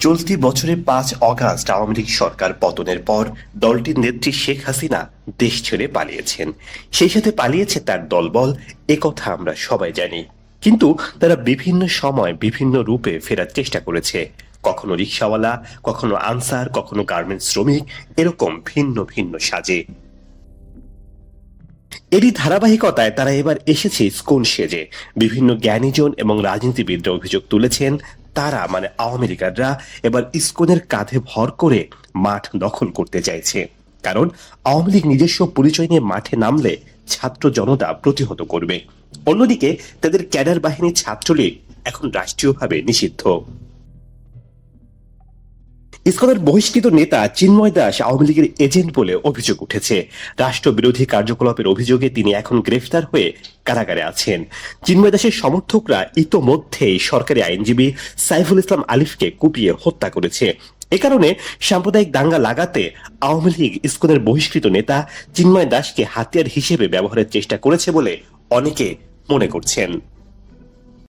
চলতি বছরে পাঁচ অগাস্ট আওয়ামী লীগ সরকার পতনের পর দলটির নেত্রী শেখ হাসিনা দেশ ছেড়ে পালিয়েছেন। সেই সাথে পালিয়েছে তার দলবল একথা আমরা সবাই জানি। কিন্তু তারা বিভিন্ন সময় বিভিন্ন রূপে ফেরার চেষ্টা করেছে। কখনো রিক্সাওয়ালা, কখনো আনসার, কখনো গার্মেন্টস শ্রমিক, এরকম ভিন্ন ভিন্ন সাজে। এরই ধারাবাহিকতায় তারা এবার এসেছে স্কুল সেজে। বিভিন্ন জ্ঞানীজন এবং রাজনীতিবিদরা অভিযোগ তুলেছেন তারা মানে আওয়ামী লীগাররা, এবার ইস্কনের কাঁধে ভর করে মাঠ দখল করতে চাইছে। কারণ আওয়ামী লীগ নিজস্ব পরিচয় নিয়ে মাঠে নামলে ছাত্র জনতা প্রতিহত করবে। অন্যদিকে তাদের ক্যাডার বাহিনী ছাত্রলীগ এখন রাষ্ট্রীয়ভাবে নিষিদ্ধ। ইসকনের বহিষ্কৃত নেতা চিন্ময় দাস আওয়ামী লীগের এজেন্ট বলে অভিযোগ উঠেছে। রাষ্ট্রবিরোধী কার্যকলাপের অভিযোগে তিনি এখন গ্রেফতার হয়ে কারাগারে আছেন। চিন্ময় দাসের সমর্থকরা ইতোমধ্যেই সরকারি আইনজীবী সাইফুল ইসলাম আলিফকে কুপিয়ে হত্যা করেছে। এ কারণে সাম্প্রদায়িক দাঙ্গা লাগাতে আওয়ামী লীগ ইসকনের বহিষ্কৃত নেতা চিন্ময় দাসকে হাতিয়ার হিসেবে ব্যবহারের চেষ্টা করেছে বলে অনেকে মনে করছেন।